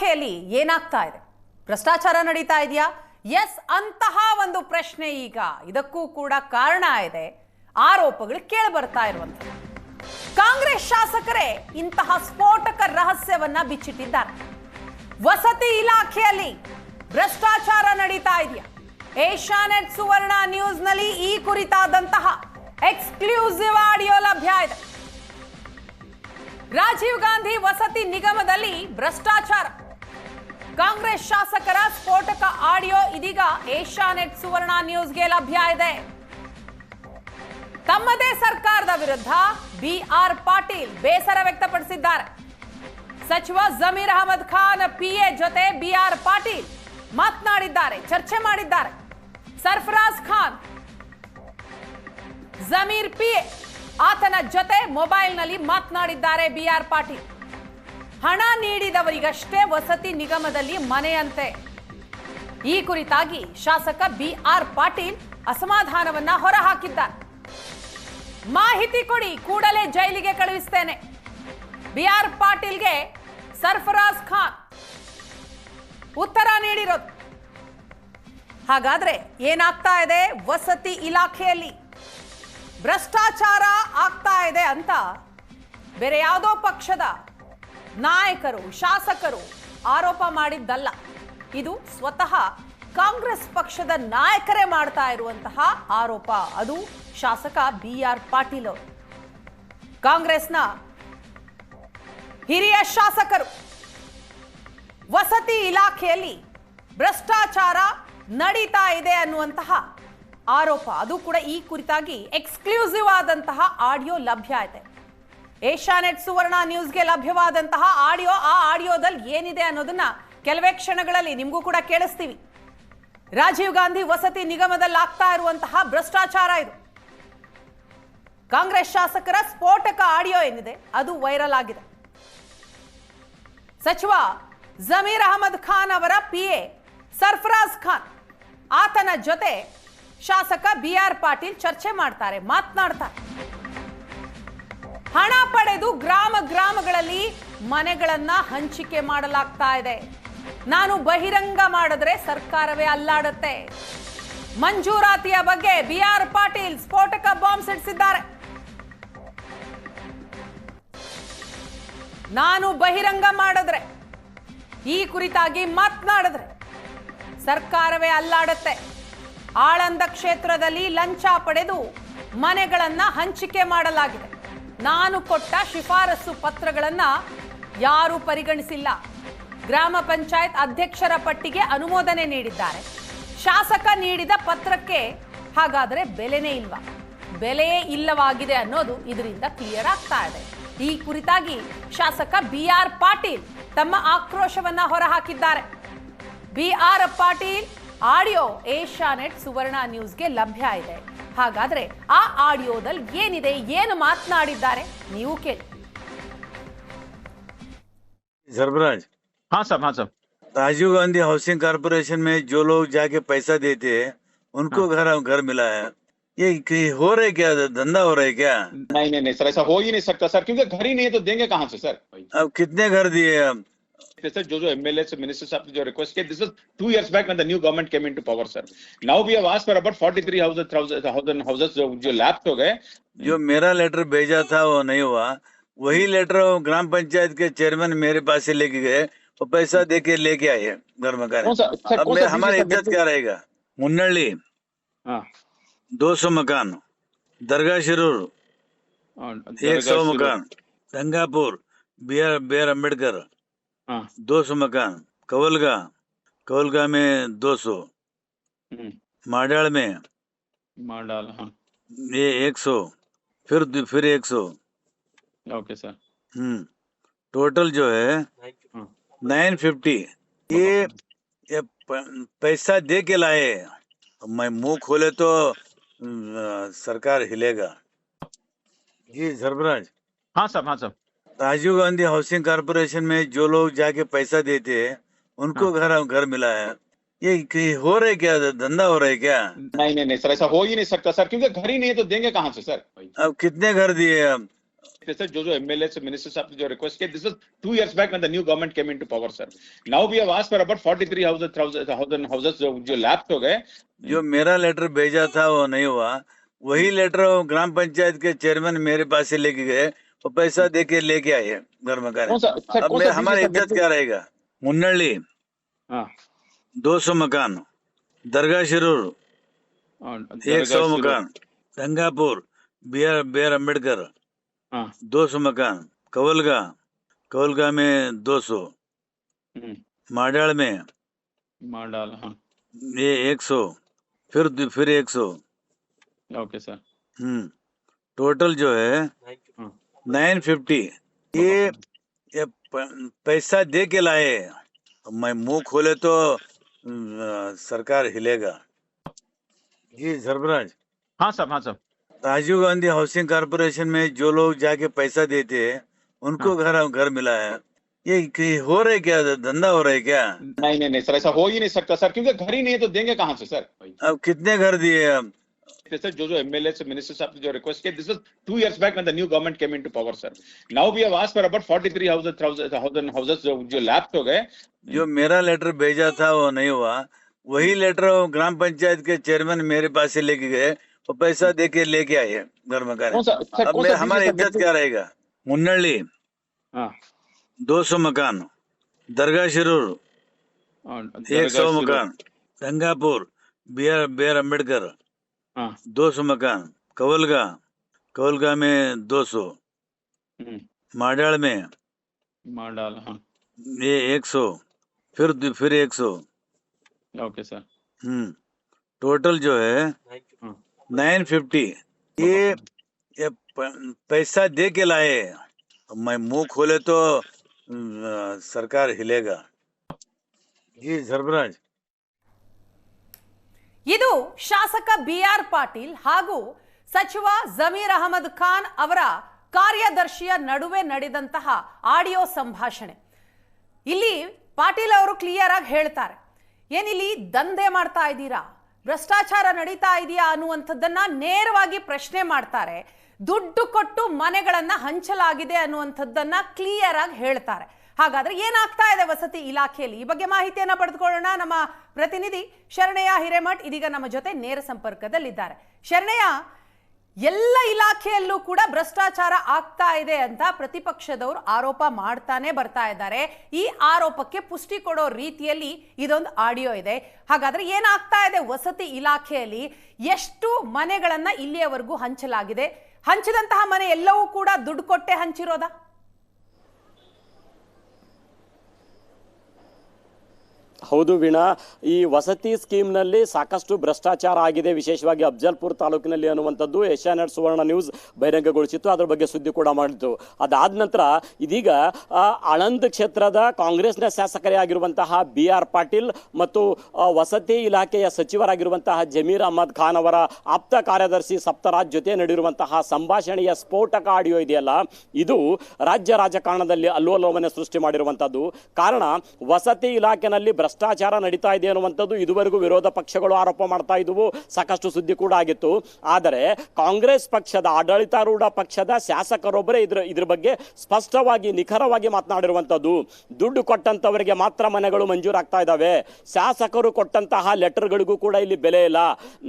ಇಲಾಖೆಯಲ್ಲಿ ಏನಾಗ್ತಾ ಇದೆ? ಭ್ರಷ್ಟಾಚಾರ ನಡೀತಾ ಇದೆಯಾ? ಎಸ್ ಅಂತಹ ಒಂದು ಪ್ರಶ್ನೆ ಈಗ ಇದಕ್ಕೂ ಕೂಡ ಕಾರಣ ಇದೆ. ಆರೋಪಗಳು ಕೇಳಿ ಬರ್ತಾ ಇರುವಂಥದ್ದು ಕಾಂಗ್ರೆಸ್ ಶಾಸಕರೇ ಇಂತಹ ಸ್ಫೋಟಕ ರಹಸ್ಯವನ್ನ ಬಿಚ್ಚಿಟ್ಟಿದ್ದಾರೆ. ವಸತಿ ಇಲಾಖೆಯಲ್ಲಿ ಭ್ರಷ್ಟಾಚಾರ ನಡೀತಾ ಇದೆಯಾ? ಏಷ್ಯಾನೆಟ್ ಸುವರ್ಣ ನ್ಯೂಸ್ನಲ್ಲಿ ಈ ಕುರಿತಾದಂತಹ ಎಕ್ಸ್ಕ್ಲೂಸಿವ್ ಆಡಿಯೋ ಲಭ್ಯ ಇದೆ. ರಾಜೀವ್ ಗಾಂಧಿ ವಸತಿ ನಿಗಮದಲ್ಲಿ ಭ್ರಷ್ಟಾಚಾರ. ಕಾಂಗ್ರೆಸ್ ಶಾಸಕರ ಸ್ಫೋಟಕ ಆಡಿಯೋ ಇದೀಗ ಏಷ್ಯಾನೆಟ್ ಸುವರ್ಣ ನ್ಯೂಸ್ಗೆ ಲಭ್ಯ ಇದೆ. ತಮ್ಮದೇ ಸರ್ಕಾರದ ವಿರುದ್ಧ ಬಿ ಆರ್ ಪಾಟೀಲ್ ಬೇಸರ ವ್ಯಕ್ತಪಡಿಸಿದ್ದಾರೆ. ಸಚಿವ ಜಮೀರ್ ಅಹಮದ್ ಖಾನ್ ಪಿಎ ಜೊತೆ ಬಿ ಆರ್ ಪಾಟೀಲ್ ಮಾತನಾಡಿದ್ದಾರೆ, ಚರ್ಚೆ ಮಾಡಿದ್ದಾರೆ. ಸರ್ಫರಾಜ್ ಖಾನ್, ಜಮೀರ್ ಪಿಎ ಆತನ ಜೊತೆ ಮೊಬೈಲ್ನಲ್ಲಿ ಮಾತನಾಡಿದ್ದಾರೆ ಬಿ ಆರ್ ಪಾಟೀಲ್. ಹಣ ನೀಡಿದವರಿಗಷ್ಟೇ ವಸತಿ ನಿಗಮದಲ್ಲಿ ಮನೆಯಂತೆ. ಈ ಕುರಿತಾಗಿ ಶಾಸಕ ಬಿ ಆರ್ ಪಾಟೀಲ್ ಅಸಮಾಧಾನವನ್ನ ಹೊರಹಾಕಿದ್ದಾರೆ. ಮಾಹಿತಿ ಕೊಡಿ, ಕೂಡಲೇ ಜೈಲಿಗೆ ಕಳುಹಿಸ್ತೇನೆ. ಬಿ ಆರ್ ಪಾಟೀಲ್ಗೆ ಸರ್ಫರಾಜ್ ಖಾನ್ ಉತ್ತರ ನೀಡಿರೋದು. ಹಾಗಾದ್ರೆ ಏನಾಗ್ತಾ ಇದೆ ವಸತಿ ಇಲಾಖೆಯಲ್ಲಿ? ಭ್ರಷ್ಟಾಚಾರ ಆಗ್ತಾ ಇದೆ ಅಂತ ಬೇರೆ ಯಾವುದೋ ಪಕ್ಷದ ನಾಯಕರು, ಶಾಸಕರು ಆರೋಪ ಮಾಡಿದ್ದಲ್ಲ. ಇದು ಸ್ವತಃ ಕಾಂಗ್ರೆಸ್ ಪಕ್ಷದ ನಾಯಕರೇ ಮಾಡ್ತಾ ಇರುವಂತಹ ಆರೋಪ. ಅದು ಶಾಸಕ ಬಿ ಆರ್ ಪಾಟೀಲ್ ಅವರು. ಕಾಂಗ್ರೆಸ್ನ ಹಿರಿಯ ಶಾಸಕರು, ವಸತಿ ಇಲಾಖೆಯಲ್ಲಿ ಭ್ರಷ್ಟಾಚಾರ ನಡೀತಾ ಇದೆ ಅನ್ನುವಂತಹ ಆರೋಪ. ಅದು ಕೂಡ ಈ ಕುರಿತಾಗಿ ಎಕ್ಸ್ಕ್ಲೂಸಿವ್ ಆದಂತಹ ಆಡಿಯೋ ಲಭ್ಯ ಇದೆ. ಏಷ್ಯಾನೆಟ್ ಸುವರ್ಣ ನ್ಯೂಸ್ಗೆ ಲಭ್ಯವಾದಂತಹ ಆಡಿಯೋ, ಆ ಆಡಿಯೋದಲ್ಲಿ ಏನಿದೆ ಅನ್ನೋದನ್ನ ಕೆಲವೇ ಕ್ಷಣಗಳಲ್ಲಿ ನಿಮಗೂ ಕೂಡ ಕೇಳಿಸ್ತೀವಿ. ರಾಜೀವ್ ಗಾಂಧಿ ವಸತಿ ನಿಗಮದಲ್ಲಿ ಆಗ್ತಾ ಇರುವಂತಹ ಭ್ರಷ್ಟಾಚಾರ ಇದು. ಕಾಂಗ್ರೆಸ್ ಶಾಸಕರ ಸ್ಫೋಟಕ ಆಡಿಯೋ ಏನಿದೆ, ಅದು ವೈರಲ್ ಆಗಿದೆ. ಸಚಿವ ಜಮೀರ್ ಅಹಮದ್ ಖಾನ್ ಅವರ ಪಿ ಎ ಸರ್ಫರಾಜ್ ಖಾನ್, ಆತನ ಜೊತೆ ಶಾಸಕ ಬಿ ಆರ್ ಪಾಟೀಲ್ ಚರ್ಚೆ ಮಾಡ್ತಾರೆ, ಮಾತನಾಡ್ತಾರೆ. ಹಣ ಪಡೆದು ಗ್ರಾಮ ಗ್ರಾಮಗಳಲ್ಲಿ ಮನೆಗಳನ್ನ ಹಂಚಿಕೆ ಮಾಡಲಾಗ್ತಾ ಇದೆ. ನಾನು ಬಹಿರಂಗ ಮಾಡಿದ್ರೆ ಸರ್ಕಾರವೇ ಅಲ್ಲಾಡುತ್ತೆ. ಮಂಜೂರಾತಿಯ ಬಗ್ಗೆ ಬಿ ಆರ್ ಪಾಟೀಲ್ ಸ್ಫೋಟಕ ಬಾಂಬ್ ಸಿಡಿಸಿದ್ದಾರೆ. ನಾನು ಬಹಿರಂಗ ಮಾಡಿದ್ರೆ, ಈ ಕುರಿತಾಗಿ ಮಾತನಾಡಿದ್ರೆ ಸರ್ಕಾರವೇ ಅಲ್ಲಾಡುತ್ತೆ. ಆಳಂದ ಕ್ಷೇತ್ರದಲ್ಲಿ ಲಂಚ ಪಡೆದು ಮನೆಗಳನ್ನ ಹಂಚಿಕೆ ಮಾಡಲಾಗಿದೆ. ನಾನು ಕೊಟ್ಟ ಶಿಫಾರಸು ಪತ್ರಗಳನ್ನು ಯಾರೂ ಪರಿಗಣಿಸಿಲ್ಲ. ಗ್ರಾಮ ಪಂಚಾಯತ್ ಅಧ್ಯಕ್ಷರ ಪಟ್ಟಿಗೆ ಅನುಮೋದನೆ ನೀಡಿದ್ದಾರೆ. ಶಾಸಕ ನೀಡಿದ ಪತ್ರಕ್ಕೆ ಹಾಗಾದರೆ ಬೆಲೆನೇ ಇಲ್ವಾ? ಬೆಲೆಯೇ ಇಲ್ಲವಾಗಿದೆ ಅನ್ನೋದು ಇದರಿಂದ ಕ್ಲಿಯರ್ ಆಗ್ತಾ ಇದೆ. ಈ ಕುರಿತಾಗಿ ಶಾಸಕ ಬಿ ಆರ್ ಪಾಟೀಲ್ ತಮ್ಮ ಆಕ್ರೋಶವನ್ನ ಹೊರಹಾಕಿದ್ದಾರೆ. B R Patil, audio Asianet Suvarna ನ್ಯೂಸ್ಗೆ ಲಭ್ಯ ಇದೆ. ಹಾಗಾದ್ರೆ ಆ ಆಡಿಯೋದಲ್ಲಿ ಏನಿದೆ ಏನು ಮಾತನಾಡಿದ್ದಾರೆ ನೀವು ಕೇಳಿ सरबराज हाँ साहब हाँ साहब राजीव गांधी हाउसिंग कारपोरेशन में जो लोग जाके पैसा देते हैं उनको घर घर मिला है ये कि- हो रहा है क्या धंधा हो रहा है क्या नहीं नहीं नहीं सर ऐसा हो ही नहीं सकता सर क्योंकि घर ही नहीं है तो देंगे कहाँ से सर अब कितने घर दिए अब Sir Jojo MLAs and ministers after your request came. This was two years back when the new government came into power, sir. Now we have asked for about 43,000 houses जो लैप्स हो गए जो मेरा लेटर भेजा था वो नहीं हुआ वही लेटर ग्राम पंचायत के चेयरमैन मेरे पास से लेके गए और पैसा दे के लेके आए घर में घर अब हमारी इज़्ज़त क्या रहेगा मुन्नली दो सौ मकान दरगाह शिरूर एक सौ मकान Gangapur B R B R Ambedkar दो सौ मकान कवलगा कवलगा में दो सौ हम्म, माडाड़ में मांडाल हाँ। ये एक सौ फिर फिर एक सौ। Okay sir. हम्म। टोटल जो है हाँ। Nine fifty. ये ये पैसा दे के लाए मैं मुँह खोले तो सरकार हिलेगा। जी सरबराज। हाँ साहब हाँ साहब राजीव गांधी हाउसिंग कारपोरेशन में जो लोग जाके पैसा देते हैं उनको हाँ। घर हाँ। घर मिला है। ये हो रहा क्या? धंधा हो रहा क्या? नहीं नहीं नहीं सर ऐसा हो ही नहीं सकता सर क्योंकि घर ही नहीं है तो देंगे कहाँ से सर? अब कितने घर दिए हम? जो जो एमएलए से मिनिस्टर साहब जो रिक्वेस्ट किया this is two years back when the new government came into power sir now we have asked for about 43 houses thousand houses जो जो लैप्स हो गए। जो मेरा लेटर भेजा था वो नहीं हुआ। वही hmm. लेटर ग्राम पंचायत के चेयरमैन मेरे पास से लेके गए। वो पैसा दे के लेके आए घर में कौन सा- अब मैं हमारा इज़्ज़त क्या रहेगा मुन्नಳ್ಳಿ हाँ. दो सौ मकान दरगाह शिरूर एक सौ मकान Gangapur B R B R Ambedkar हाँ. दो सौ मकान कवलगा कवलगा में दो सौ माडाल में मांडाल, हाँ. ये एक सौ फिर फिर एक सौ ओके सर. हम्म टोटल जो है हाँ. Nine fifty. ये ये पैसा दे के लाए। मैं मुँह खोले तो सरकार हिलेगा। जी सरबराज। हाँ सब हाँ सब राजीव गांधी हाउसिंग कारपोरेशन में जो लोग जाके पैसा देते हैं उनको घर हाँ। घर मिला है। ये हो रहा है क्या? धंधा हो रहा है क्या? नहीं नहीं नहीं सर ऐसा हो ही नहीं सकता सर क्योंकि घर ही नहीं है तो देंगे कहाँ से सर? अब कितने घर दिए अब सर जो जो MLAs, ministers have your request. Okay, This is two years back when the new government came into power, sir. Now we have asked for about forty-three houses, thousand houses, जो जो lapsed हो गए. जो मेरा letter भेजा था वो नहीं हुआ वही लेटर ग्राम पंचायत के चेयरमैन मेरे पास से लेके गए वो पैसा दे के लेके आए घर में सर अब हमारा है, इज़्ज़त क्या रहेगा मुन्नಳ್ಳಿ हाँ. दो सौ मकान दरगाह शिरूर हाँ, एक सौ मकान Gangapur B R B R Ambedkar हाँ. दो सौ मकान कवलगा कवलगा में दो सौ माडाल में। मांडाल, हाँ. ये एक सौ फिर फिर एक सौ। Okay sir. हम्म। टोटल जो है हाँ. Nine fifty. ये ये पैसा दे के लाए। मैं मुँह खोले तो सरकार हिलेगा। जी सरबराज। ಇದು ಶಾಸಕ ಬಿ ಆರ್ ಪಾಟೀಲ್ ಹಾಗೂ ಸಚಿವ ಜಮೀರ್ ಅಹಮದ್ ಖಾನ್ ಅವರ ಕಾರ್ಯದರ್ಶಿಯ ನಡುವೆ ನಡೆದಂತಹ ಆಡಿಯೋ ಸಂಭಾಷಣೆ. ಇಲ್ಲಿ ಪಾಟೀಲ್ ಅವರು ಕ್ಲಿಯರ್ ಆಗಿ ಹೇಳ್ತಾರೆ, ಏನಿಲ್ಲಿ ದಂಧೆ ಮಾಡ್ತಾ ಇದ್ದೀರಾ? ಭ್ರಷ್ಟಾಚಾರ ನಡೀತಾ ಇದೆಯಾ ಅನ್ನುವಂಥದ್ದನ್ನ ನೇರವಾಗಿ ಪ್ರಶ್ನೆ ಮಾಡ್ತಾರೆ, ದುಡ್ಡು ಕೊಟ್ಟು ಮನೆಗಳನ್ನು ಹಂಚಲಾಗಿದೆ ಅನ್ನುವಂಥದ್ದನ್ನ ಕ್ಲಿಯರ್ ಆಗಿ ಹೇಳ್ತಾರೆ. ಹಾಗಾದ್ರೆ ಏನಾಗ್ತಾ ಇದೆ ವಸತಿ ಇಲಾಖೆಯಲ್ಲಿ? ಈ ಬಗ್ಗೆ ಮಾಹಿತಿಯನ್ನ ಪಡೆದುಕೊಳ್ಳೋಣ. ನಮ್ಮ ಪ್ರತಿನಿಧಿ ಶರಣಯ್ಯ ಹಿರೇಮಠ್ ಇದೀಗ ನಮ್ಮ ಜೊತೆ ನೇರ ಸಂಪರ್ಕದಲ್ಲಿದ್ದಾರೆ. ಶರಣಯ್ಯ, ಎಲ್ಲ ಇಲಾಖೆಯಲ್ಲೂ ಕೂಡ ಭ್ರಷ್ಟಾಚಾರ ಆಗ್ತಾ ಇದೆ ಅಂತ ಪ್ರತಿಪಕ್ಷದವರು ಆರೋಪ ಮಾಡ್ತಾನೆ ಬರ್ತಾ ಇದ್ದಾರೆ. ಈ ಆರೋಪಕ್ಕೆ ಪುಷ್ಟಿ ಕೊಡೋ ರೀತಿಯಲ್ಲಿ ಇದೊಂದು ಆಡಿಯೋ ಇದೆ. ಹಾಗಾದ್ರೆ ಏನಾಗ್ತಾ ಇದೆ ವಸತಿ ಇಲಾಖೆಯಲ್ಲಿ? ಎಷ್ಟು ಮನೆಗಳನ್ನ ಇಲ್ಲಿಯವರೆಗೂ ಹಂಚಲಾಗಿದೆ? ಹಂಚಿದಂತಹ ಮನೆ ಎಲ್ಲವೂ ಕೂಡ ದುಡ್ಡು ಕೊಟ್ಟೆ ಹಂಚಿರೋದಾ? ಹೌದು ವೀಣಾ. ಈ ವಸತಿ ಸ್ಕೀಮ್ನಲ್ಲಿ ಸಾಕಷ್ಟು ಭ್ರಷ್ಟಾಚಾರ ಆಗಿದೆ. ವಿಶೇಷವಾಗಿ ಅಫ್ಜಲ್ಪುರ್ ತಾಲೂಕಿನಲ್ಲಿ ಅನ್ನುವಂಥದ್ದು ಏಷ್ಯಾನೆಟ್ ಸುವರ್ಣ ನ್ಯೂಸ್ ಬಹಿರಂಗಗೊಳಿಸಿತ್ತು. ಅದರ ಬಗ್ಗೆ ಸುದ್ದಿ ಕೂಡ ಮಾಡಿತ್ತು. ಅದಾದ ನಂತರ ಇದೀಗ ಅಳಂದ್ ಕ್ಷೇತ್ರದ ಕಾಂಗ್ರೆಸ್ನ ಶಾಸಕರೇ ಆಗಿರುವಂತಹ ಬಿ ಆರ್ ಪಾಟೀಲ್ ಮತ್ತು ವಸತಿ ಇಲಾಖೆಯ ಸಚಿವರಾಗಿರುವಂತಹ ಜಮೀರ್ ಅಹಮದ್ ಖಾನ್ ಅವರ ಆಪ್ತ ಕಾರ್ಯದರ್ಶಿ ಸಪ್ತರಾಜ್ ಜೊತೆ ನಡೆದಿರುವಂತಹ ಸಂಭಾಷಣೆಯ ಸ್ಫೋಟಕ ಆಡಿಯೋ ಇದೆಯಲ್ಲ, ಇದು ರಾಜ್ಯ ರಾಜಕಾರಣದಲ್ಲಿ ಅಲ್ಲೋಲೋಮನೆ ಸೃಷ್ಟಿ ಮಾಡಿರುವಂಥದ್ದು. ಕಾರಣ, ವಸತಿ ಇಲಾಖೆನಲ್ಲಿ ಭ್ರಷ್ಟಾಚಾರ ನಡೀತಾ ಇದೆ ಅನ್ನುವಂಥದ್ದು ಇದುವರೆಗೂ ವಿರೋಧ ಪಕ್ಷಗಳು ಆರೋಪ ಮಾಡ್ತಾ ಇದ್ದವು. ಸಾಕಷ್ಟು ಸುದ್ದಿ ಕೂಡ ಆಗಿತ್ತು. ಆದರೆ ಕಾಂಗ್ರೆಸ್ ಪಕ್ಷದ, ಆಡಳಿತಾರೂಢ ಪಕ್ಷದ ಶಾಸಕರೊಬ್ಬರೇ ಇದ್ರ ಇದ್ರ ಬಗ್ಗೆ ಸ್ಪಷ್ಟವಾಗಿ, ನಿಖರವಾಗಿ ಮಾತನಾಡಿರುವಂಥದ್ದು. ದುಡ್ಡು ಕೊಟ್ಟಂತವರಿಗೆ ಮಾತ್ರ ಮನೆಗಳು ಮಂಜೂರಾಗ್ತಾ ಇದ್ದಾವೆ. ಶಾಸಕರು ಕೊಟ್ಟಂತಹ ಲೆಟರ್ಗಳಿಗೂ ಕೂಡ ಇಲ್ಲಿ ಬೆಲೆ ಇಲ್ಲ.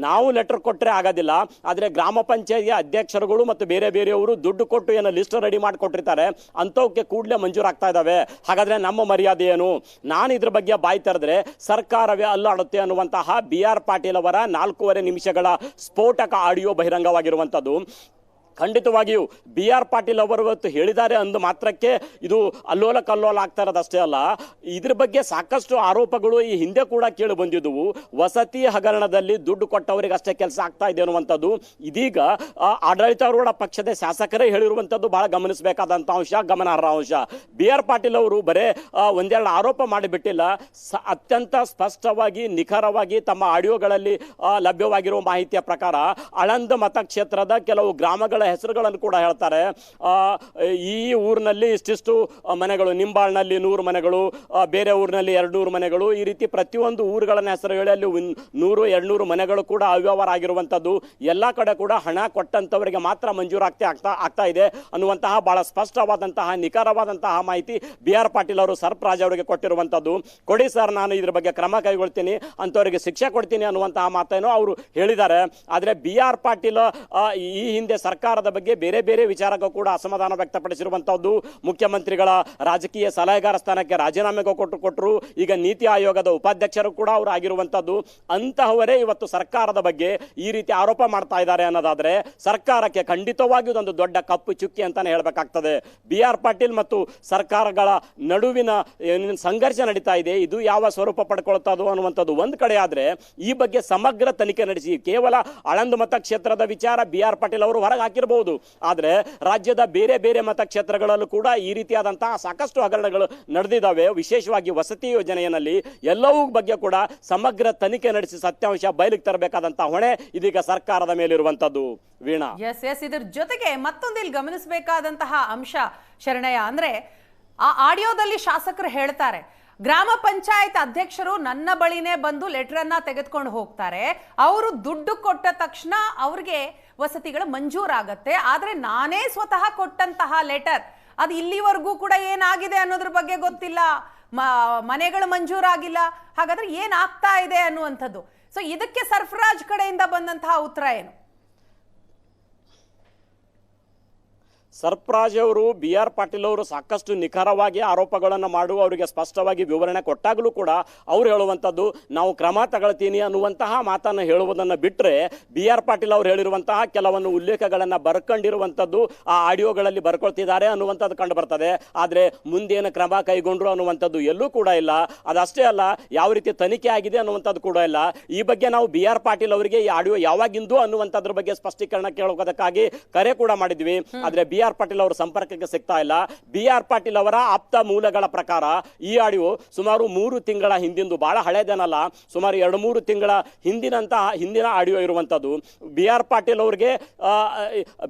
ನಾವು ಲೆಟರ್ ಕೊಟ್ಟರೆ ಆಗೋದಿಲ್ಲ. ಆದರೆ ಗ್ರಾಮ ಪಂಚಾಯತಿಯ ಅಧ್ಯಕ್ಷರುಗಳು ಮತ್ತು ಬೇರೆ ಬೇರೆಯವರು ದುಡ್ಡು ಕೊಟ್ಟು ಏನೋ ಲಿಸ್ಟ್ ರೆಡಿ ಮಾಡಿಕೊಟ್ಟಿರ್ತಾರೆ. ಅಂಥವಕ್ಕೆ ಕೂಡಲೇ ಮಂಜೂರಾಗ್ತಾ ಇದ್ದಾವೆ. ಹಾಗಾದ್ರೆ ನಮ್ಮ ಮರ್ಯಾದೆ ಏನು? ನಾನು ಇದ್ರ ಬಗ್ಗೆ ಬಾಯಿ ತೆರೆದ್ರೆ ಸರ್ಕಾರವೇ ಅಲ್ಲಾಡುತ್ತೆ ಅನ್ನುವಂತಹ ಬಿ ಆರ್ ಪಾಟೀಲ್ ಅವರ ನಾಲ್ಕೂವರೆ ನಿಮಿಷಗಳ ಸ್ಫೋಟಕ ಆಡಿಯೋ ಬಹಿರಂಗವಾಗಿರುವಂಥದ್ದು. ಖಂಡಿತವಾಗಿಯೂ ಬಿ ಆರ್ ಪಾಟೀಲ್ ಅವರು ಇವತ್ತು ಹೇಳಿದ್ದಾರೆ ಅಂದು ಮಾತ್ರಕ್ಕೆ ಇದು ಅಲ್ಲೋಲ ಕಲ್ಲೋಲ ಆಗ್ತಾ ಇರೋದಷ್ಟೇ ಅಲ್ಲ. ಇದ್ರ ಬಗ್ಗೆ ಸಾಕಷ್ಟು ಆರೋಪಗಳು ಈ ಹಿಂದೆ ಕೂಡ ಕೇಳಿ ಬಂದಿದ್ದವು. ವಸತಿ ಹಗರಣದಲ್ಲಿ ದುಡ್ಡು ಕೊಟ್ಟವರಿಗೆ ಅಷ್ಟೇ ಕೆಲಸ ಆಗ್ತಾ ಇದೆ ಅನ್ನುವಂಥದ್ದು. ಇದೀಗ ಆಡಳಿತಾರೂಢ ಪಕ್ಷದ ಶಾಸಕರೇ ಹೇಳಿರುವಂಥದ್ದು ಬಹಳ ಗಮನಿಸಬೇಕಾದಂಥ ಅಂಶ ಗಮನಾರ್ಹ ಅಂಶ. ಬಿ ಆರ್ ಪಾಟೀಲ್ ಅವರು ಬರೇ ಒಂದೆರಡು ಆರೋಪ ಮಾಡಿಬಿಟ್ಟಿಲ್ಲ. ಅತ್ಯಂತ ಸ್ಪಷ್ಟವಾಗಿ, ನಿಖರವಾಗಿ ತಮ್ಮ ಆಡಿಯೋಗಳಲ್ಲಿ ಲಭ್ಯವಾಗಿರುವ ಮಾಹಿತಿಯ ಪ್ರಕಾರ ಆಳಂದ ಮತಕ್ಷೇತ್ರದ ಕೆಲವು ಗ್ರಾಮಗಳ ಊರುಗಳ ಹೆಸರುಗಳನ್ನು ಕೂಡ ಹೇಳ್ತಾರೆ. ಈ ಊರಿನಲ್ಲಿ ಇಷ್ಟಿಷ್ಟು ಮನೆಗಳು, ನಿಂಬಾಳ್ನಲ್ಲಿ ನೂರು ಮನೆಗಳು ಬೇರೆ ಊರಿನಲ್ಲಿ ಎರಡು ನೂರು ಮನೆಗಳು, ಈ ರೀತಿ ಪ್ರತಿಯೊಂದು ಊರುಗಳನ್ನ ಹೆಸರು ಹೇಳಿ ಅಲ್ಲಿ ನೂರು, ಎರಡ್ನೂರು ಮನೆಗಳು ಕೂಡ ಅವ್ಯವಹಾರ ಆಗಿರುವಂಥದ್ದು ಎಲ್ಲ ಕಡೆ ಕೂಡ ಹಣ ಕೊಟ್ಟಂಥವರಿಗೆ ಮಾತ್ರ ಮಂಜೂರಾಗ್ತಿ ಆಗ್ತಾ ಆಗ್ತಾ ಇದೆ ಅನ್ನುವಂತಹ ಬಹಳ ಸ್ಪಷ್ಟವಾದಂತಹ, ನಿಖರವಾದಂತಹ ಮಾಹಿತಿ ಬಿ ಆರ್ ಪಾಟೀಲ್ ಅವರು ಸರ್ಪ್ರಾಜ್ ಅವರಿಗೆ ಕೊಟ್ಟಿರುವಂಥದ್ದು ಕೊಡಿ ಸರ್, ನಾನು ಇದ್ರ ಬಗ್ಗೆ ಕ್ರಮ ಕೈಗೊಳ್ತೀನಿ, ಅಂಥವರಿಗೆ ಶಿಕ್ಷೆ ಕೊಡ್ತೀನಿ ಅನ್ನುವಂತಹ ಮಾತೇನೋ ಅವರು ಹೇಳಿದ್ದಾರೆ. ಆದರೆ ಬಿ ಆರ್ ಪಾಟೀಲ್ ಈ ಹಿಂದೆ ಸರ್ಕಾರದ ಬಗ್ಗೆ ಬೇರೆ ಬೇರೆ ವಿಚಾರಕ್ಕೂ ಕೂಡ ಅಸಮಾಧಾನ ವ್ಯಕ್ತಪಡಿಸಿರುವಂಥದ್ದು ಮುಖ್ಯಮಂತ್ರಿಗಳ ರಾಜಕೀಯ ಸಲಹೆಗಾರ ಸ್ಥಾನಕ್ಕೆ ರಾಜೀನಾಮೆಗೂ ಕೊಟ್ಟು ಕೊಟ್ಟರು. ಈಗ ನೀತಿ ಆಯೋಗದ ಉಪಾಧ್ಯಕ್ಷರು ಕೂಡ ಅವರು ಆಗಿರುವಂಥದ್ದು ಅಂತಹವರೇ ಇವತ್ತು ಸರ್ಕಾರದ ಬಗ್ಗೆ ಈ ರೀತಿ ಆರೋಪ ಮಾಡ್ತಾ ಇದ್ದಾರೆ ಅನ್ನೋದಾದ್ರೆ ಸರ್ಕಾರಕ್ಕೆ ಖಂಡಿತವಾಗಿಯೂ ಇದೊಂದು ದೊಡ್ಡ ಕಪ್ಪು ಚುಕ್ಕಿ ಅಂತಾನೆ ಹೇಳಬೇಕಾಗ್ತದೆ. ಬಿ ಆರ್ ಪಾಟೀಲ್ ಮತ್ತು ಸರ್ಕಾರಗಳ ನಡುವಿನ ಸಂಘರ್ಷ ನಡೀತಾ ಇದೆ, ಇದು ಯಾವ ಸ್ವರೂಪ ಪಡ್ಕೊಳ್ತದೋ ಅನ್ನುವಂಥದ್ದು ಒಂದು ಕಡೆ ಆದ್ರೆ ಈ ಬಗ್ಗೆ ಸಮಗ್ರ ತನಿಖೆ ನಡೆಸಿ ಕೇವಲ ಆಳಂದಮತ ಕ್ಷೇತ್ರದ ವಿಚಾರ ಬಿ ಆರ್ ಪಾಟೀಲ್ ಅವರು ಹೊರಗೆ ಹಾಕಿರಬಹುದು ಆದರೆ ರಾಜ್ಯದ ಬೇರೆ ಬೇರೆ ಮತಕ್ಷೇತ್ರಗಳಲ್ಲೂ ಕೂಡ ಈ ರೀತಿಯಾದಂತಹ ಸಾಕಷ್ಟು ಹಗರಣಗಳು ನಡೆದಿದ್ದಾವೆ. ವಿಶೇಷವಾಗಿ ವಸತಿ ಯೋಜನೆಯಲ್ಲಿ ಎಲ್ಲವೂ ಬಗ್ಗೆ ಕೂಡ ಸಮಗ್ರ ತನಿಖೆ ನಡೆಸಿ ಸತ್ಯಾಂಶ ಬಯಲಿಗೆ ತರಬೇಕಾದಂತಹ ಹೊಣೆ ಇದೀಗ ಸರ್ಕಾರದ ಮೇಲಿರುವಂತದ್ದು ವೀಣಾ. ಎಸ್ ಎಸ್ ಇದ್ರ ಜೊತೆಗೆ ಮತ್ತೊಂದು ಇಲ್ಲಿ ಗಮನಿಸಬೇಕಾದಂತಹ ಅಂಶ ಶರಣಯ್ಯ. ಅಂದ್ರೆ ಆ ಆಡಿಯೋದಲ್ಲಿ ಶಾಸಕರು ಹೇಳ್ತಾರೆ ಗ್ರಾಮ ಪಂಚಾಯತ್ ಅಧ್ಯಕ್ಷರು ನನ್ನ ಬಳಿನೇ ಬಂದು ಲೆಟರ್ ಅನ್ನ ತೆಗೆದುಕೊಂಡು ಹೋಗ್ತಾರೆ. ಅವರು ದುಡ್ಡು ಕೊಟ್ಟ ತಕ್ಷಣ ಅವ್ರಿಗೆ ವಸತಿಗಳು ಮಂಜೂರಾಗತ್ತೆ. ಆದರೆ ನಾನೇ ಸ್ವತಃ ಕೊಟ್ಟಂತಹ ಲೆಟರ್ ಅದು ಇಲ್ಲಿವರೆಗೂ ಕೂಡ ಏನಾಗಿದೆ ಅನ್ನೋದ್ರ ಬಗ್ಗೆ ಗೊತ್ತಿಲ್ಲ. ಮನೆಗಳು ಮಂಜೂರಾಗಿಲ್ಲ. ಹಾಗಾದ್ರೆ ಏನಾಗ್ತಾ ಇದೆ ಅನ್ನುವಂಥದ್ದು. ಸೊ ಇದಕ್ಕೆ ಸರ್ಫರಾಜ್ ಕಡೆಯಿಂದ ಬಂದಂತಹ ಉತ್ತರ ಏನು? ಸರ್ಫರಾಜ್ ಅವರು ಬಿ ಆರ್ ಪಾಟೀಲ್ ಅವರು ಸಾಕಷ್ಟು ನಿಖರವಾಗಿ ಆರೋಪಗಳನ್ನು ಮಾಡುವ ಅವರಿಗೆ ಸ್ಪಷ್ಟವಾಗಿ ವಿವರಣೆ ಕೊಟ್ಟಾಗಲೂ ಕೂಡ ಅವ್ರು ಹೇಳುವಂಥದ್ದು ನಾವು ಕ್ರಮ ತಗೊಳ್ತೀನಿ ಅನ್ನುವಂತಹ ಮಾತನ್ನು ಹೇಳುವುದನ್ನು ಬಿಟ್ಟರೆ ಬಿ ಆರ್ ಪಾಟೀಲ್ ಅವರು ಹೇಳಿರುವಂತಹ ಕೆಲವೊಂದು ಉಲ್ಲೇಖಗಳನ್ನು ಬರ್ಕೊಂಡಿರುವಂಥದ್ದು ಆ ಆಡಿಯೋಗಳಲ್ಲಿ ಬರ್ಕೊಳ್ತಿದ್ದಾರೆ ಅನ್ನುವಂಥದ್ದು ಕಂಡು ಬರ್ತದೆ ಆದರೆ ಮುಂದೇನು ಕ್ರಮ ಕೈಗೊಂಡ್ರು ಅನ್ನುವಂಥದ್ದು ಎಲ್ಲೂ ಕೂಡ ಇಲ್ಲ. ಅದಷ್ಟೇ ಅಲ್ಲ ಯಾವ ರೀತಿ ತನಿಖೆ ಆಗಿದೆ ಅನ್ನುವಂಥದ್ದು ಕೂಡ ಇಲ್ಲ. ಈ ಬಗ್ಗೆ ನಾವು ಬಿ ಆರ್ ಪಾಟೀಲ್ ಅವರಿಗೆ ಈ ಆಡಿಯೋ ಯಾವಾಗಿಂದು ಅನ್ನುವಂಥದ್ರ ಬಗ್ಗೆ ಸ್ಪಷ್ಟೀಕರಣ ಕೇಳೋದಕ್ಕಾಗಿ ಕರೆ ಕೂಡ ಮಾಡಿದ್ವಿ. ಆದ್ರೆ ಬಿ ಆರ್ ಪಾಟೀಲ್ ಅವರ ಸಂಪರ್ಕಕ್ಕೆ ಸಿಗ್ತಾ ಇಲ್ಲ. ಬಿ ಆರ್ ಪಾಟೀಲ್ ಅವರ ಆಪ್ತ ಮೂಲಗಳ ಪ್ರಕಾರ ಈ ಆಡಿಯೋ ಸುಮಾರು ಮೂರು ತಿಂಗಳ ಹಿಂದಿಂದು, ಬಹಳ ಹಳೇದೇನಲ್ಲ, ಸುಮಾರು ಎರಡು ಮೂರು ತಿಂಗಳ ಹಿಂದಿನಂತಹ ಹಿಂದಿನ ಆಡಿಯೋ ಇರುವಂಥದ್ದು ಬಿ ಆರ್ ಪಾಟೀಲ್ ಅವರಿಗೆ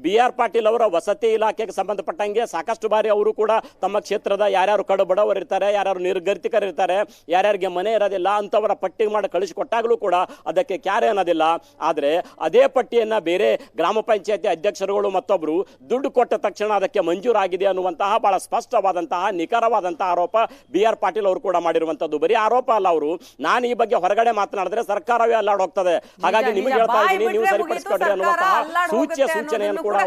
ಬಿ ಆರ್ ಪಾಟೀಲ್ ಅವರ ವಸತಿ ಇಲಾಖೆಗೆ ಸಂಬಂಧಪಟ್ಟಂಗೆ ಸಾಕಷ್ಟು ಬಾರಿ ಅವರು ಕೂಡ ತಮ್ಮ ಕ್ಷೇತ್ರದ ಯಾರ್ಯಾರು ಕಡು ಬಡವರಿರ್ತಾರೆ ಯಾರ್ಯಾರು ನಿರ್ಗತಿಕರು ಇರ್ತಾರೆ, ಯಾರ್ಯಾರಿಗೆ ಮನೆ ಇರೋದಿಲ್ಲ, ಅಂಥವರ ಪಟ್ಟಿ ಮಾಡಿ ಕಳಿಸಿಕೊಟ್ಟಾಗಲೂ ಕೂಡ ಅದಕ್ಕೆ ಕ್ಯಾರೆ ಅನ್ನೋದಿಲ್ಲ. ಆದರೆ ಅದೇ ಪಟ್ಟಿಯನ್ನ ಬೇರೆ ಗ್ರಾಮ ಪಂಚಾಯತಿ ಅಧ್ಯಕ್ಷರುಗಳು ಮತ್ತೊಬ್ಬರು ದುಡ್ಡು ಕೊಟ್ಟ ತಕ್ಷಣ ಅದಕ್ಕೆ ಮಂಜೂರಾಗಿದೆ ಅನ್ನುವಂತಹ ಬಹಳ ಸ್ಪಷ್ಟವಾದಂತಹ ನಿಖರವಾದಂತಹ ಆರೋಪ ಬಿ ಆರ್ ಪಾಟೀಲ್ ಅವರು ಕೂಡ ಮಾಡಿರುವಂತದ್ದು ಬರೀ ಆರೋಪ ಅಲ್ಲ ಅವರು. ನಾನು ಈ ಬಗ್ಗೆ ಹೊರಗಡೆ ಮಾತನಾಡಿದ್ರೆ ಸರ್ಕಾರವೇ ಅಲ್ಲಾಡ್ ಹೋಗ್ತದೆ. ಹಾಗಾಗಿ ನಿಮಗೆ. ಹೇಳ್ತಾ ಇದ್ದೀನಿ ನೀವು ಸರಿಪಡಿಸ್ಕೊಡ್ರಿ ಅನ್ನುವಂತಹ ಸೂಚ್ಯ ಸೂಚನೆಯನ್ನು ಕೂಡ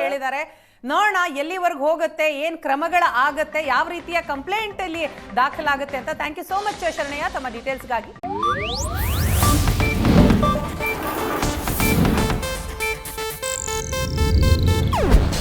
ಹೇಳಿದ್ದಾರೆ. ನೋಡೋಣ ಎಲ್ಲಿವರೆಗೂ ಹೋಗುತ್ತೆ ಏನ್ ಕ್ರಮಗಳ ಆಗತ್ತೆ ಯಾವ ರೀತಿಯ ಕಂಪ್ಲೇಂಟ್ ಅಲ್ಲಿ ದಾಖಲಾಗುತ್ತೆ ಅಂತ. Thank you so much Sharanayya. ತಮ್ಮ ಡೀಟೇಲ್ಸ್ಗಾಗಿ